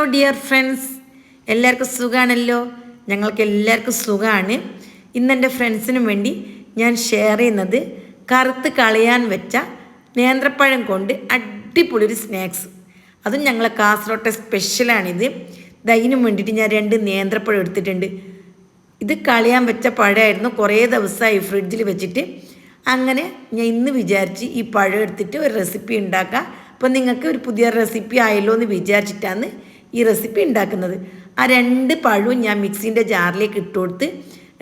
Hello dear friends. എല്ലാവർക്കും സുഖമാണല്ലോ ഞങ്ങൾക്ക് എല്ലാവർക്കും സുഖമാണ് ഇന്നെന്റെ ഫ്രണ്ട്സിനും വേണ്ടി ഞാൻ ഷെയർ ചെയ്യുന്നത് കറുത്ത് കളയാൻ വെച്ച നേന്ത്രപ്പഴം കൊണ്ട് അടിപൊളി ഒരു സ്നാക്സ് അതും ഞങ്ങളെ കാസർഗോട്ടെ സ്പെഷ്യലാണിത് ദൈനും വേണ്ടിയിട്ട് ഞാൻ രണ്ട് നേന്ത്രപ്പഴം എടുത്തിട്ടുണ്ട്. ഇത് കളയാൻ വെച്ച പഴമായിരുന്നു. കുറേ ദിവസമായി ഫ്രിഡ്ജിൽ വെച്ചിട്ട്. അങ്ങനെ ഞാൻ ഇന്ന് വിചാരിച്ച് ഈ പഴം എടുത്തിട്ട് ഒരു റെസിപ്പി ഉണ്ടാക്കാം. അപ്പം നിങ്ങൾക്ക് ഒരു പുതിയ റെസിപ്പി ആയല്ലോ എന്ന് വിചാരിച്ചിട്ടാണ് ഈ റെസിപ്പി ഉണ്ടാക്കുന്നത് ആ രണ്ട് പഴവും ഞാൻ മിക്സിന്റെ ജാറിലേക്ക് ഇട്ട് കൊടുത്ത്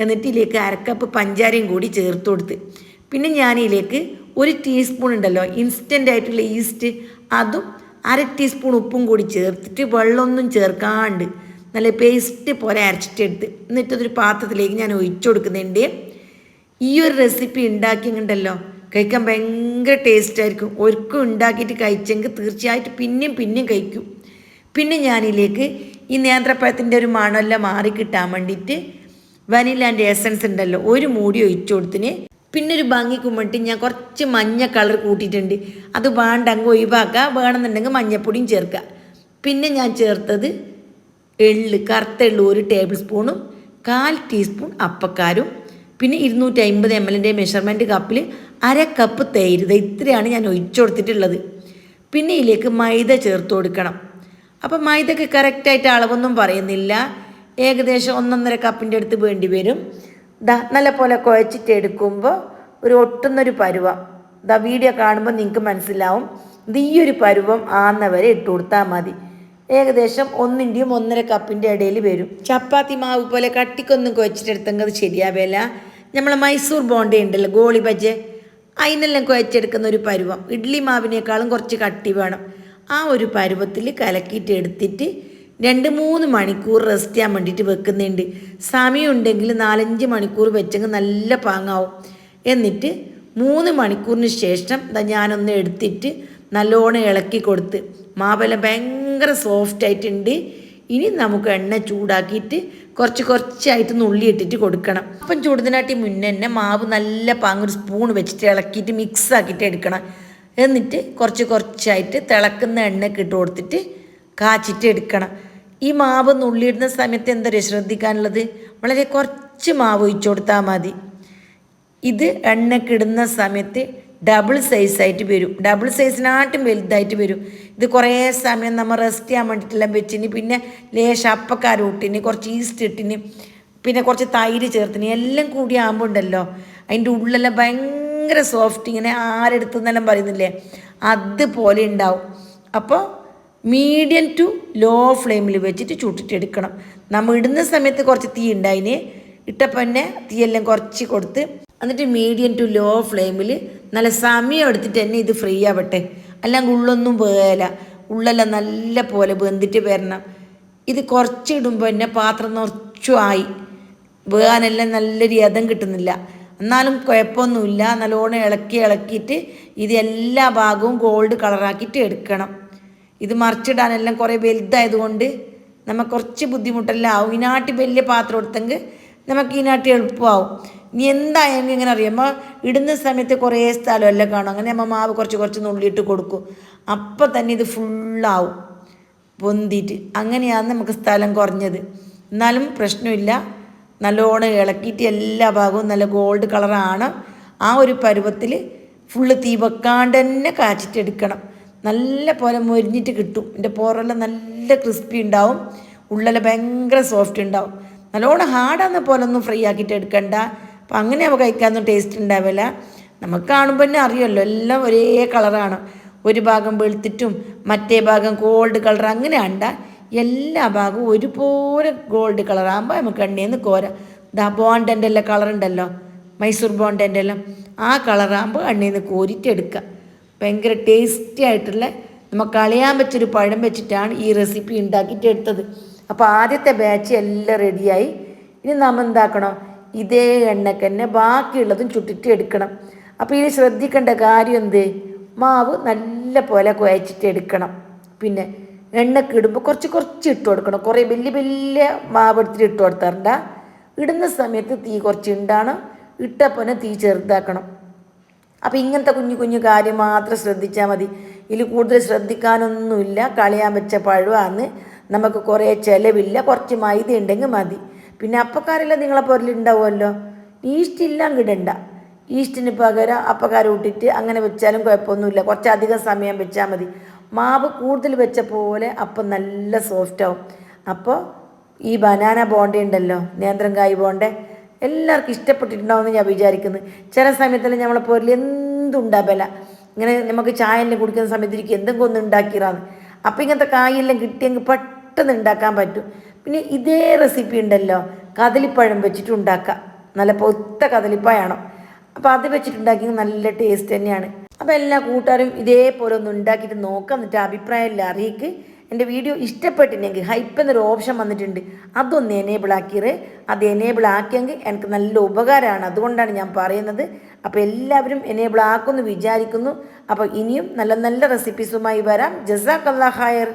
എന്നിട്ട് ഇതിലേക്ക് അരക്കപ്പ് പഞ്ചാരയും കൂടി ചേർത്ത് കൊടുത്ത്. പിന്നെ ഞാൻ ഇതിലേക്ക് ഒരു ടീസ്പൂൺ ഉണ്ടല്ലോ ഇൻസ്റ്റന്റ് ആയിട്ടുള്ള ഈസ്റ്റ് അതും അര ടീസ്പൂൺ ഉപ്പും കൂടി ചേർത്തിട്ട് വെള്ളമൊന്നും ചേർക്കാണ്ട് നല്ല പേസ്റ്റ് പോലെ അരച്ചിട്ടെടുത്ത് എന്നിട്ടതൊരു പാത്രത്തിലേക്ക് ഞാൻ ഒഴിച്ചു കൊടുക്കുന്നുണ്ട്. ഈ ഒരു റെസിപ്പി ഉണ്ടാക്കിയിട്ടുണ്ടല്ലോ കഴിക്കാൻ ഭയങ്കര ടേസ്റ്റ് ആയിരിക്കും. ഉണ്ടാക്കിയിട്ട് കഴിച്ചെങ്കിൽ തീർച്ചയായിട്ടും പിന്നെയും പിന്നെയും കഴിക്കും. പിന്നെ ഞാനിതിലേക്ക് ഈ നേന്ത്രപ്പഴത്തിന്റെ ഒരു മണമെല്ലാം മാറി കിട്ടാൻ വേണ്ടിയിട്ട് വനിലാന്റെ എസൻസ് ഉണ്ടല്ലോ ഒരു മൂടി ഒഴിച്ചു കൊടുത്തിന്. പിന്നെ ഒരു ഭംഗി കുമ്മിട്ട് ഞാൻ കുറച്ച് മഞ്ഞ കളർ കൂട്ടിയിട്ടുണ്ട്. അത് വേണ്ട അങ്ങ് ഒഴിവാക്കുക. വേണമെന്നുണ്ടെങ്കിൽ മഞ്ഞപ്പൊടിയും ചേർക്കുക. പിന്നെ ഞാൻ ചേർത്തത് എള്ള് കറുത്ത എള്ള് ഒരു ടേബിൾ സ്പൂണും കാൽ ടീസ്പൂൺ അപ്പക്കാരും പിന്നെ ഇരുന്നൂറ്റി അമ്പത് എം എല്ലിന്റെ മെഷർമെന്റ് കപ്പിൽ അര കപ്പ് തൈര് ഇത് ഇത്രയാണ് ഞാൻ ഒഴിച്ചു കൊടുത്തിട്ടുള്ളത്. പിന്നെ ഇതിലേക്ക് മൈദ ചേർത്ത് കൊടുക്കണം. അപ്പം മൈദക്ക് കറക്റ്റായിട്ട് അളവൊന്നും പറയുന്നില്ല. ഏകദേശം ഒന്നൊന്നര കപ്പിന്റെ അടുത്ത് വേണ്ടി വരും. ദാ നല്ല പോലെ കുഴച്ചിട്ട് എടുക്കുമ്പോൾ ഒരു ഒട്ടുന്നൊരു പരുവം. ദാ വീഡിയോ കാണുമ്പോൾ നിങ്ങൾക്ക് മനസ്സിലാവും. ഇത് ഈ ഒരു പരുവം ആന്നവരെ ഇട്ട് കൊടുത്താൽ മതി. ഏകദേശം ഒന്നിന്റെയും ഒന്നര കപ്പിന്റെ ഇടയിൽ വരും. ചപ്പാത്തി മാവ് പോലെ കട്ടിക്കൊന്നും കുഴച്ചിട്ടെടുത്തെങ്കിൽ അത് ശരിയാവില്ല നമ്മൾ മൈസൂർ ബോണ്ട ഉണ്ടല്ലോ ഗോളി ബജ്ജ് അതിനെല്ലാം കുഴച്ചെടുക്കുന്ന ഒരു പരുവം. ഇഡ്ഡലി മാവിനേക്കാളും കുറച്ച് കട്ടി വേണം. ആ ഒരു പരുവത്തിൽ കലക്കിയിട്ട് എടുത്തിട്ട് രണ്ട് മൂന്ന് മണിക്കൂർ റെസ്റ്റ് ചെയ്യാൻ വേണ്ടിയിട്ട് വെക്കുന്നുണ്ട്. സമയം ഉണ്ടെങ്കിൽ നാലഞ്ച് മണിക്കൂർ വെച്ചെങ്കിൽ നല്ല പാങ്ങാവും. എന്നിട്ട് മൂന്ന് മണിക്കൂറിന് ശേഷം ദാ ഞാനൊന്ന് എടുത്തിട്ട് നല്ലോണം ഇളക്കി കൊടുത്ത് മാവെല്ലാം ഭയങ്കര സോഫ്റ്റ് ആയിട്ടുണ്ട്. ഇനി നമുക്ക് എണ്ണ ചൂടാക്കിയിട്ട് കുറച്ച് കുറച്ചായിട്ട് നുള്ളി ഇട്ടിട്ട് കൊടുക്കണം. അപ്പം ചൂടുന്നതിനാട്ടി മുന്നേ തന്നെ മാവ് നല്ല പാങ്ങ് ഒരു സ്പൂൺ വെച്ചിട്ട് ഇളക്കിയിട്ട് മിക്സ് ആക്കിയിട്ട് എടുക്കണം. എന്നിട്ട് കുറച്ച് കുറച്ചായിട്ട് തിളക്കുന്ന എണ്ണയ്ക്ക് ഇട്ട് കൊടുത്തിട്ട് കാച്ചിട്ട് എടുക്കണം. ഈ മാവ് നുള്ളിയിടുന്ന സമയത്ത് എന്താ പറയുക ശ്രദ്ധിക്കാനുള്ളത്? വളരെ കുറച്ച് മാവ് ഒഴിച്ചു കൊടുത്താൽ മതി. ഇത് എണ്ണക്കിടുന്ന സമയത്ത് ഡബിൾ സൈസായിട്ട് വരും. ഡബിൾ സൈസിനാട്ടും വലുതായിട്ട് വരും. ഇത് കുറേ സമയം നമ്മൾ റെസ്റ്റ് ചെയ്യാൻ വേണ്ടിയിട്ടെല്ലാം വെച്ചിന് പിന്നെ ലേശ അപ്പക്കാരൂട്ടിന് കുറച്ച് ഈസ്റ്റ് ഇട്ടിന് പിന്നെ കുറച്ച് തൈര് ചേർത്തിന് എല്ലാം കൂടി ആകുമ്പോൾ ഉണ്ടല്ലോ. അതിന്റെ ഉള്ളിലെല്ലാം ഭയങ്കര സോഫ്റ്റ് ഇങ്ങനെ ആരെടുത്തെന്നെല്ലാം പറയുന്നില്ലേ? അതുപോലെ ഉണ്ടാവും അപ്പോൾ മീഡിയം ടു ലോ ഫ്ലെയിമിൽ വെച്ചിട്ട് ചൂട്ടിട്ട് എടുക്കണം. നമ്മൾ ഇടുന്ന സമയത്ത് കുറച്ച് തീ ഉണ്ടായിന് ഇട്ടപ്പോൾ തന്നെ തീയെല്ലാം കുറച്ച് കൊടുത്ത് എന്നിട്ട് മീഡിയം ടു ലോ ഫ്ലെയിമിൽ നല്ല സമയം എടുത്തിട്ട് തന്നെ ഇത് ഫ്രീ ആവട്ടെ. അല്ലെങ്കിൽ ഉള്ളൊന്നും വേല. ഉള്ളെല്ലാം നല്ല പോലെ വെന്തിട്ട് വരണം. ഇത് കുറച്ചിടുമ്പോൾ തന്നെ പാത്രം നിറച്ചു ആയി. വേകാനെല്ലാം നല്ലൊരു യഥം കിട്ടുന്നില്ല. എന്നാലും കുഴപ്പമൊന്നുമില്ല. നല്ലോണം ഇളക്കി ഇളക്കിയിട്ട് ഇത് എല്ലാ ഭാഗവും ഗോൾഡ് കളറാക്കിയിട്ട് എടുക്കണം. ഇത് മറിച്ചിടാനെല്ലാം കുറേ വലുതായതുകൊണ്ട് നമുക്ക് കുറച്ച് ബുദ്ധിമുട്ടെല്ലാം. ആവും. ഇതിനാട്ടി വലിയ പാത്രം എടുത്തെങ്കിൽ നമുക്ക് ഇതിനാട്ടി എളുപ്പമാവും. ഇനി എന്തായാലും ഇങ്ങനെ അറിയാമ്പോൾ ഇടുന്ന സമയത്ത് കുറേ സ്ഥലമെല്ലാം കാണും. അങ്ങനെ നമ്മൾ മാവ് കുറച്ച് കുറച്ച് നുള്ളിയിട്ട് കൊടുക്കും. അപ്പം തന്നെ ഇത് ഫുള്ളാവും പൊന്തിയിട്ട്. അങ്ങനെയാണ് നമുക്ക് സ്ഥലം കുറഞ്ഞത്. എന്നാലും പ്രശ്നമില്ല. നല്ലോണം ഇളക്കിയിട്ട് എല്ലാ ഭാഗവും നല്ല ഗോൾഡ് കളറാണ് ആ ഒരു പരുവത്തിൽ ഫുള്ള് തീ വെക്കാണ്ട് തന്നെ കാച്ചിട്ടെടുക്കണം നല്ല പോലെ മൊരിഞ്ഞിട്ട് കിട്ടും. എന്റെ പോറെല്ലാം നല്ല ക്രിസ്പി ഉണ്ടാവും. ഉള്ളെല്ലാം ഭയങ്കര സോഫ്റ്റ് ഉണ്ടാവും. നല്ലോണം ഹാർഡാന്ന പോലെ ഒന്നും ഫ്രൈ ആക്കിയിട്ട് എടുക്കണ്ട. അപ്പം അങ്ങനെ നമുക്ക് കഴിക്കാനൊന്നും ടേസ്റ്റ് ഉണ്ടാവില്ല. നമുക്ക് കാണുമ്പോൾ തന്നെ അറിയുമല്ലോ എല്ലാം ഒരേ കളറാണ് ഒരു ഭാഗം വെളുത്തിട്ടും മറ്റേ ഭാഗം ഗോൾഡ് കളർ അങ്ങനെ അണ്ട എല്ലാ ഭാഗവും ഒരുപോലെ ഗോൾഡ് കളറാകുമ്പോൾ നമുക്ക് എണ്ണയിൽ നിന്ന് കോര. ദാ ബോണ്ടന്റെ എല്ലാം കളർ ഉണ്ടല്ലോ. മൈസൂർ ബോണ്ടന്റെ എല്ലാം. ആ കളറാകുമ്പോൾ എണ്ണയിൽ നിന്ന് കോരിയിട്ട് എടുക്കുക ഭയങ്കര ടേസ്റ്റി ആയിട്ടുള്ള നമുക്ക് കളയാൻ പറ്റൊരു പഴം വെച്ചിട്ടാണ് ഈ റെസിപ്പി ഉണ്ടാക്കിയിട്ട് എടുത്തത്. അപ്പോൾ ആദ്യത്തെ ബാച്ച് എല്ലാം റെഡിയായി ഇനി നമ്മൾ എന്താക്കണം? ഇതേ എണ്ണക്ക് തന്നെ ബാക്കിയുള്ളതും ചുട്ടിട്ട് എടുക്കണം. അപ്പോൾ ഇനി ശ്രദ്ധിക്കേണ്ട കാര്യം എന്ത്? മാവ് നല്ല പോലെ കുഴച്ചിട്ട് എടുക്കണം. പിന്നെ എണ്ണക്ക് ഇടുമ്പോൾ കുറച്ച് കുറച്ച് ഇട്ട് കൊടുക്കണം. കുറേ വലിയ വലിയ മാവെടുത്തിട്ട് ഇട്ട് കൊടുത്താറുണ്ട? ഇടുന്ന സമയത്ത് തീ കുറച്ച് ഉണ്ടാണ് ഇട്ടപ്പോൾ തീ ചെറുതാക്കണം. അപ്പോൾ ഇങ്ങനത്തെ കുഞ്ഞു കുഞ്ഞു കാര്യം മാത്രം ശ്രദ്ധിച്ചാൽ മതി. ഇതിൽ കൂടുതൽ ശ്രദ്ധിക്കാനൊന്നുമില്ല. കളയാൻ വെച്ച പഴുവാന്ന് നമുക്ക് കുറേ ചിലവില്ല. കുറച്ച് മൈദ ഉണ്ടെങ്കിൽ മതി. പിന്നെ അപ്പക്കാരെല്ലാം നിങ്ങളെ പൊരലുണ്ടാവുമല്ലോ ഈസ്റ്റ് ഇല്ല ഇടണ്ട. ഈസ്റ്റിന് പകരം അപ്പക്കാരം അങ്ങനെ വെച്ചാലും കുഴപ്പമൊന്നുമില്ല. കുറച്ചധികം സമയം വെച്ചാൽ മതി. മാവ് കൂടുതൽ വെച്ച പോലെ അപ്പം നല്ല സോഫ്റ്റ് ആവും. അപ്പോൾ ഈ ബനാന ബോണ്ട ഉണ്ടല്ലോ നേന്ത്രങ്കായ് ബോണ്ട എല്ലാവർക്കും ഇഷ്ടപ്പെട്ടിട്ടുണ്ടാവുമെന്ന് ഞാൻ വിചാരിക്കുന്നു. ചില സമയത്തെല്ലാം നമ്മളെ പോരിൽ എന്തുണ്ടാവില്ല. ഇങ്ങനെ നമുക്ക് ചായ എല്ലാം കുടിക്കുന്ന സമയത്ത് എനിക്ക് എന്തെങ്കിലും ഒന്ന് ഉണ്ടാക്കിയതാണ് അപ്പം ഇങ്ങനത്തെ കായെല്ലാം കിട്ടിയെങ്കിൽ പെട്ടെന്ന് ഉണ്ടാക്കാൻ പറ്റും. പിന്നെ ഇതേ റെസിപ്പി ഉണ്ടല്ലോ കദളിപ്പഴം വെച്ചിട്ട് ഉണ്ടാക്കാം നല്ല പൊത്ത കദളിപ്പഴമാണോ അപ്പോൾ അത് വെച്ചിട്ടുണ്ടാക്കി നല്ല ടേസ്റ്റ് തന്നെയാണ്. അപ്പോൾ എല്ലാ കൂട്ടുകാരും ഇതേപോലെ ഒന്ന് ഉണ്ടാക്കിയിട്ട് നോക്കാം എന്നിട്ട് അഭിപ്രായം എല്ലാം അറിയിക്ക്. എന്റെ വീഡിയോ ഇഷ്ടപ്പെട്ടില്ലെങ്കിൽ ഹൈപ്പ് എന്നൊരു ഓപ്ഷൻ വന്നിട്ടുണ്ട്. അതൊന്ന് എനേബിൾ ആക്കിയത് അത് എനേബിൾ ആക്കിയെങ്കിൽ എനിക്ക് നല്ല ഉപകാരമാണ്. അതുകൊണ്ടാണ് ഞാൻ പറയുന്നത്. അപ്പോൾ എല്ലാവരും എനേബിൾ ആക്കുമെന്ന് വിചാരിക്കുന്നു. അപ്പോൾ ഇനിയും നല്ല നല്ല റെസിപ്പീസുമായി വരാം. ജസാഖല്ലാ ഖയർ